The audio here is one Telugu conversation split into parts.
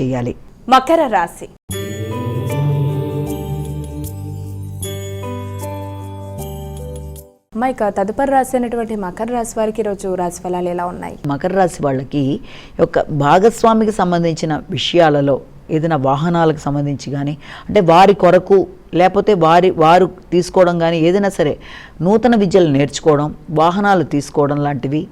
చేయాలి. మకర రాశి. అమ్మ ఇక తదుపరి రాశి అయినటువంటి మకర రాశి వారికి ఈరోజు రాశి ఫలాలు ఎలా ఉన్నాయి? మకర రాశి వాళ్ళకి యొక్క భాగస్వామికి సంబంధించిన విషయాలలో ఏదైనా వాహనాలకు సంబంధించి కానీ అంటే వారి కొరకు లేకపోతే వారి వారు తీసుకోవడం కానీ ఏదైనా సరే నూతన విద్యలు నేర్చుకోవడం వాహనాలు తీసుకోవడం లాంటివి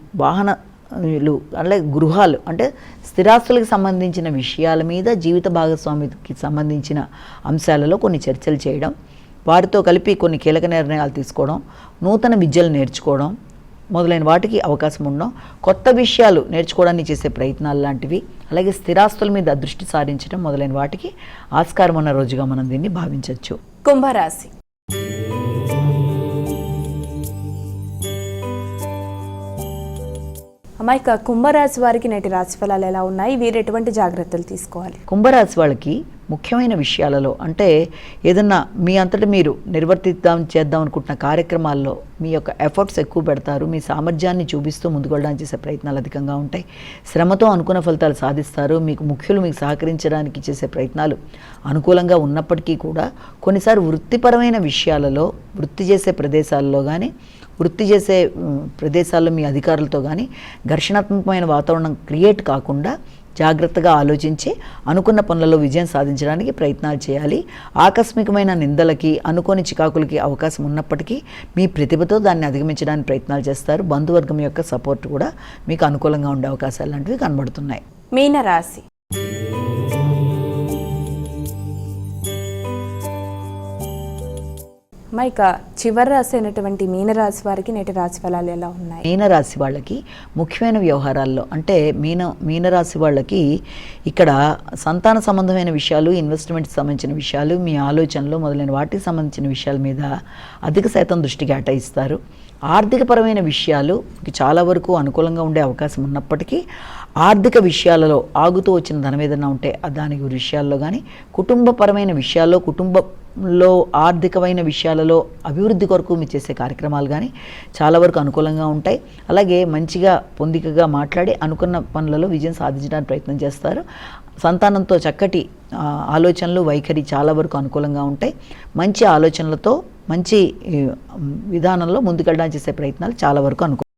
లు అలాగే గృహాలు అంటే స్థిరాస్తులకు సంబంధించిన విషయాల మీద జీవిత భాగస్వామికి సంబంధించిన అంశాలలో కొన్ని చర్చలు చేయడం వారితో కలిపి కొన్ని కీలక నిర్ణయాలు తీసుకోవడం నూతన విద్యలు నేర్చుకోవడం మొదలైన వాటికి అవకాశం ఉండడం కొత్త విషయాలు నేర్చుకోవడానికి చేసే ప్రయత్నాలు లాంటివి అలాగే స్థిరాస్తుల మీద దృష్టి సారించడం మొదలైన వాటికి ఆస్కారం ఉన్న రోజుగా మనం దీన్ని భావించవచ్చు. కుంభరాశి. అమ్మ కుంభరాశి వారికి నేటి రాశి ఫలాలు ఎలా ఉన్నాయి? వీరు ఎటువంటి జాగ్రత్తలు తీసుకోవాలి? కుంభరాశి వాళ్ళకి ముఖ్యమైన విషయాలలో అంటే ఏదన్నా మీ అంతటి మీరు నిర్వర్తిద్దాం చేద్దాం అనుకుంటున్న కార్యక్రమాల్లో మీ యొక్క ఎఫర్ట్స్ ఎక్కువ పెడతారు మీ సామర్థ్యాన్ని చూపిస్తూ ముందుకు వెళ్ళడానికి చేసే ప్రయత్నాలు అధికంగా ఉంటాయి. శ్రమతో అనుకున్న ఫలితాలు సాధిస్తారు మీకు ముఖ్యులు మీకు సహకరించడానికి చేసే ప్రయత్నాలు అనుకూలంగా ఉన్నప్పటికీ కూడా కొన్నిసార్లు వృత్తిపరమైన విషయాలలో వృత్తి చేసే ప్రదేశాల్లో కానీ వృత్తి చేసే ప్రదేశాల్లో మీ అధికారులతో కానీ ఘర్షణాత్మకమైన వాతావరణం క్రియేట్ కాకుండా జాగ్రత్తగా ఆలోచించి అనుకున్న పనులలో విజయం సాధించడానికి ప్రయత్నాలు చేయాలి. ఆకస్మికమైన నిందలకి అనుకోని చికాకులకి అవకాశం ఉన్నప్పటికీ మీ ప్రతిభతో దాన్ని అధిగమించడానికి ప్రయత్నాలు చేస్తారు. బంధువర్గం యొక్క సపోర్ట్ కూడా మీకు అనుకూలంగా ఉండే అవకాశాలు లాంటివి కనబడుతున్నాయి. మీనరాశి. మా ఇక చివరి రాశి అయినటువంటి మీనరాశి వారికి నేటి రాశి ఫలాలు ఎలా ఉన్నాయి? మీనరాశి వాళ్ళకి ముఖ్యమైన వ్యవహారాల్లో అంటే మీన మీనరాశి వాళ్ళకి ఇక్కడ సంతాన సంబంధమైన విషయాలు ఇన్వెస్ట్మెంట్కి సంబంధించిన విషయాలు మీ ఆలోచనలు మొదలైన వాటికి సంబంధించిన విషయాల మీద అధిక శాతం దృష్టి కేటాయిస్తారు. ఆర్థికపరమైన విషయాలు చాలా వరకు అనుకూలంగా ఉండే అవకాశం ఉన్నప్పటికీ ఆర్థిక విషయాలలో ఆగుతూ వచ్చిన ధనం ఏదైనా ఉంటే దాని విషయాల్లో కానీ కుటుంబపరమైన విషయాల్లో కుటుంబంలో ఆర్థికమైన విషయాలలో అభివృద్ధి కొరకు మీరు చేసే కార్యక్రమాలు కానీ చాలా వరకు అనుకూలంగా ఉంటాయి. అలాగే మంచిగా పొందికగా మాట్లాడి అనుకున్న పనులలో విజయం సాధించడానికి ప్రయత్నం చేస్తారు. సంతానంతో చక్కటి ఆలోచనలు వైఖరి చాలా వరకు అనుకూలంగా ఉంటాయి. మంచి ఆలోచనలతో మంచి విధానంలో ముందుకెళ్ళడానికి చేసే ప్రయత్నాలు చాలా వరకు అనుకూ